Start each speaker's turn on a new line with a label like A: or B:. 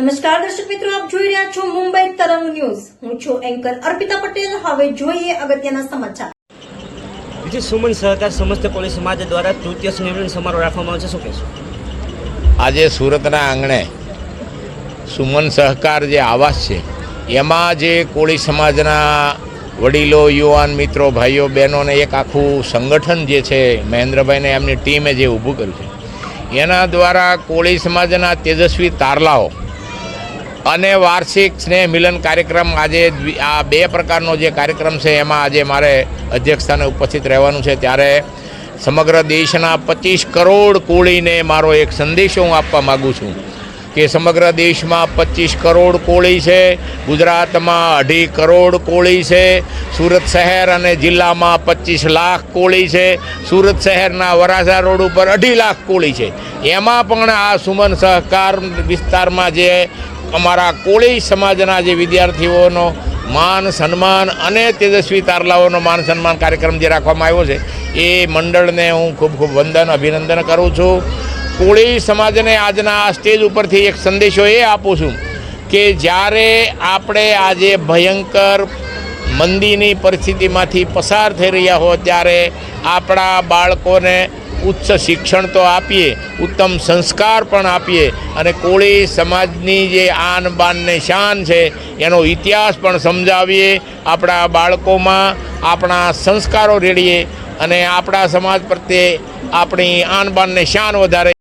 A: નમસ્કાર દર્શક મિત્રો આપ જોઈ રહ્યા છો મુંબઈ તરંગ ન્યૂઝ. હું છું એન્કર અર્પિતા પટેલ. હવે જોઈએ અગત્યના સમાચાર.
B: બીજું સુમન સહકાર સમસ્ત કોળી સમાજ દ્વારા તૃતીય સંમેલન સમારોહ રાખવામાં આવશે. શું કહેશો?
C: આજે સુરતના આંગણે સુમન સહકાર જે આવાસ છે એમાં જે કોળી સમાજના વડીલો યુવાન મિત્રો ભાઈઓ બહેનોને એક આખું સંગઠન જે છે મહેન્દ્રભાઈને એમની ટીમે જે ઊભું કર્યું છે એના દ્વારા કોળી સમાજના તેજસ્વી તારલાઓ અને વાર્ષિક સ્નેહ મિલન કાર્યક્રમ આજે આ બે પ્રકારનો જે કાર્યક્રમ છે, એમાં આજે મારે અધ્યક્ષસ્થાને ઉપસ્થિત રહેવાનું છે. ત્યારે સમગ્ર દેશના પચીસ કરોડ કોળીને મારો એક સંદેશો હું આપવા માગું છું કે સમગ્ર દેશમાં પચીસ કરોડ કોળી છે, ગુજરાતમાં અઢી કરોડ કોળી છે, સુરત શહેર અને જિલ્લામાં પચીસ લાખ કોળી છે, સુરત શહેરના વરાસા રોડ ઉપર અઢી લાખ કોળી છે. એમાં પણ આ સુમન સહકાર વિસ્તારમાં જે અમારા કોળી સમાજના જે વિદ્યાર્થીઓનો માન, સન્માન અને તેજસ્વી તારલાઓનો માન, સન્માન કાર્યક્રમ જે રાખવામાં આવ્યો છે, એ મંડળને હું ખૂબ ખૂબ વંદન, અભિનંદન કરું છું. કોળી સમાજને આજના આ સ્ટેજ ઉપરથી એક સંદેશો એ આપું છું કે જ્યારે આપણે આજે ભયંકર મંદીની પરિસ્થિતિમાંથી પસાર થઈ રહ્યા હો ત્યારે આપણા બાળકોને ઉચ્ચ શિક્ષણ તો આપીએ, ઉત્તમ સંસ્કાર પણ આપીએ અને કોળી સમાજની જે આન બાન ને શાન છે, એનો ઇતિહાસ પણ સમજાવીએ. આપણા બાળકોમાં આપણા સંસ્કારો રેડીએ અને આપણા સમાજ પ્રત્યે આપણી આન બાન ને શાન વધારે